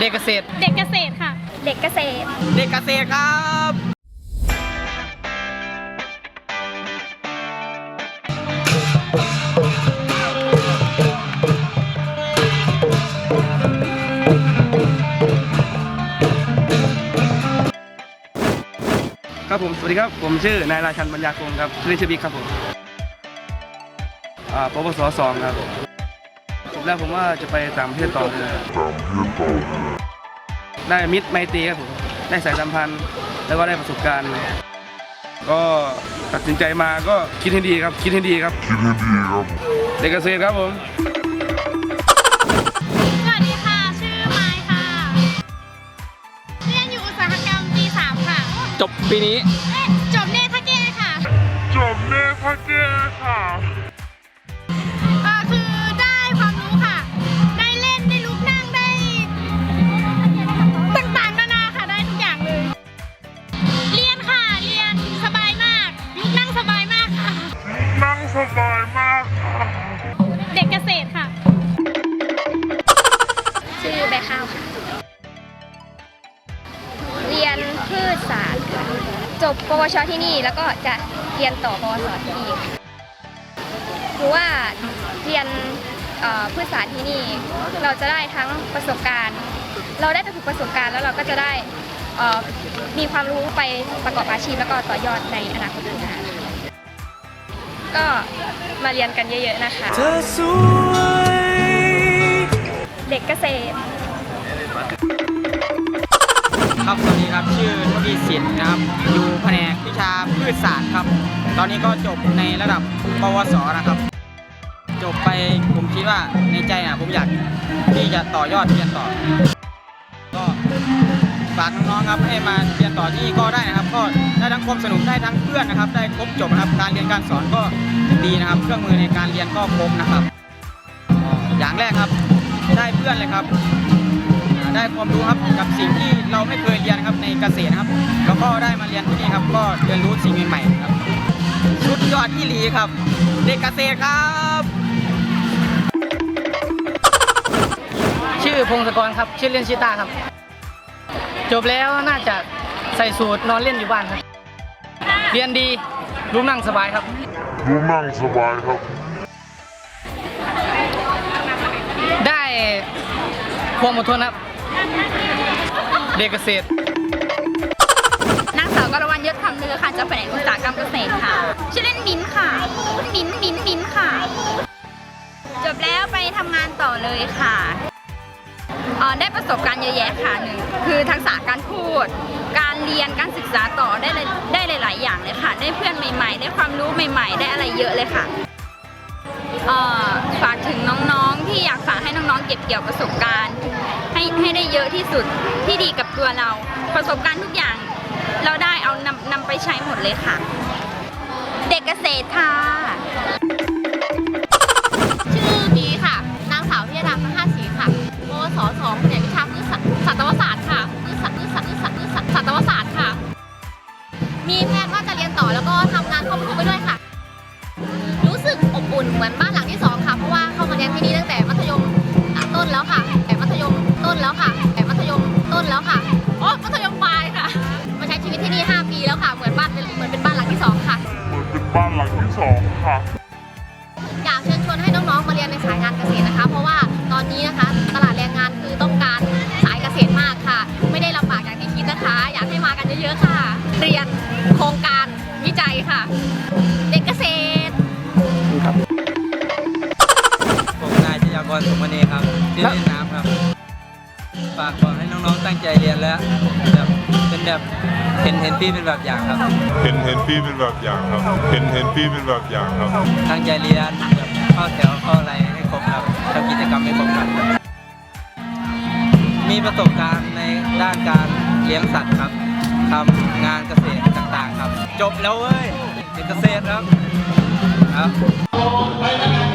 เด็กเกษตร เด็กเกษตรค่ะ เด็กเกษตร เด็กเกษตรครับ ครับผม สวัสดีครับ ผมชื่อนายราชันปัญญาคงครับเรียนชื่อบิ๊กครับผมอ่าปวสสองครับจบ แล้วผมว่าจะไปต่างประเทศต่อเลยได้มิตรไมตรีครับผมได้สายสัมพันธ์ แล้วก็ได้ประสบการณ์ ก็ตัดสินใจมาก็คิดให้ดีครับ คิดให้ดีครับคิดให้ดีครับเด็กเกษตรครับผมสวัสดีค่ะ ชื่อไมค์ค่ะ เรียนอยู่อุตสาหกรรมปีสามค่ะจบปีนี้ เอ๊ะจบเนทาเก้ค่ะ จบเนพเก้ค่ะ บายมาก เด็กเกษตรค่ะ ชื่อแบข้าวค่ะ เรียนพืชศาสตร์ค่ะจบปวชที่นี่แล้วก็จะเรียนต่อปวสที่นี่หรือว่าเรียนพืชศาสตร์ที่นี่ เราจะได้ทั้งประสบการณ์ เราได้ไปฝึกประสบการณ์แล้วเราก็จะได้มีความรู้ไปประกอบอาชีพแล้วก็ต่อยอดในอนาคตข้างหน้าค่ะ ก็มาเรียนกันเยอะๆนะคะ เด็กเกษตร ครับสวัสดีครับชื่อทวีสินนะครับ อยู่แผนกวิชาพืชศาสตร์ครับ ตอนนี้ก็จบในระดับปวสนะครับ จบไปผมคิดว่าในใจอะผมอยากที่จะต่อยอดเรียนต่อ ก็ฝากน้องๆครับให้มาเรียนต่อที่นี่ก็ได้นะครับก็ ความสนุกได้ทั้งเพื่อนนะครับ ได้ครบจบนะครับ การเรียนการสอนก็ดีนะครับ เครื่องมือในการเรียนก็ครบนะครับ อย่างแรกครับได้เพื่อนเลยครับ ได้ความรู้ครับกับสิ่งที่เราไม่เคยเรียนครับในเกษตรนะครับ แล้วก็ได้มาเรียนที่นี่ครับ ก็เรียนรู้สิ่งใหม่ๆครับ ชุดยอดที่หลีครับ เด็กเกษตรครับ ชื่อพงศกรครับ ชื่อเล่นชิต้าครับ จบแล้วน่าจะใส่สูตรนอนเล่นอยู่บ้านครับ เรียนดีรู้นั่งสบายครับรู้นั่งสบายครับ ได้ความอดทนครับ เด็กเกษตรนางสาวกรวรรณยศคำลือค่ะจากแผนกอุตสาหกรรมเกษตรค่ะ ชื่อเล่นมิ้นท์ค่ะ มิ้นท์มิ้นท์มิ้นท์ค่ะ จบแล้วไปทำงานต่อเลยค่ะเอ่อได้ประสบการณ์เยอะแยะค่ะหนึ่งคือทักษะการพูด การเรียนการศึกษาต่อได้เลย ได้เพื่อนใหม่ ๆ ได้ความรู้ใหม่ ๆ ได้อะไรเยอะเลยค่ะเอ่อฝากถึงน้องๆที่อยากฝากให้น้องๆเก็บเกี่ยวประสบการณ์ ให้ให้ได้เยอะที่สุดที่ดีกับตัวเรา ประสบการณ์ทุกอย่างเราได้เอานำนำไปใช้หมดเลยค่ะ เด็กเกษตรค่ะ มีแผนว่าจะเรียนต่อแล้วก็ทำงานควบคู่ไปด้วยค่ะ รู้สึกอบอุ่นเหมือนบ้านหลังที่สองค่ะเพราะว่าเข้ามาเรียนที่นี่ตั้งแต่มัธยมอะต้นแล้วค่ะ แต่มัธยมต้นแล้วค่ะ แต่มัธยมต้นแล้วค่ะโอ้มัธยมปลายค่ะมาใช้ชีวิตที่นี่ 5 ปีแล้วค่ะเหมือนบ้านเป็นเหมือนเป็นบ้านหลังที่สองค่ะเหมือนเป็นบ้านหลังที่สองค่ะอยากเชิญชวนให้น้องๆมาเรียนในสายงานเกษตรนะคะ เพราะว่าตอนนี้นะคะตลาดแรงงานคือต้องการสายเกษตรมากค่ะ ไม่ได้ลำบากอย่างที่คิดนะคะ อยากให้มากันเยอะๆค่ะ เรียน โครงการวิจัยค่ะ เด็กเกษตรผมนายชยากรสมณีครับชื่อเล่นน้ำครับฝากบอกให้น้องๆตั้งใจเรียนแล้วแบบเป็นแบบเห็นเห็นพี่เป็นแบบอย่างครับ เห็นเห็นพี่เป็นแบบอย่างครับ เห็นเห็นพี่เป็นแบบอย่างครับ ตั้งใจเรียนแบบเข้าแถวเข้าอะไรให้ครบครับทำกิจกรรมให้ครบครับมีประสบการณ์ในด้านการเลี้ยงสัตว์ครับทำงานเกษตรต่างๆครับ จบแล้วเว้ยเอกเกษตรครับครับ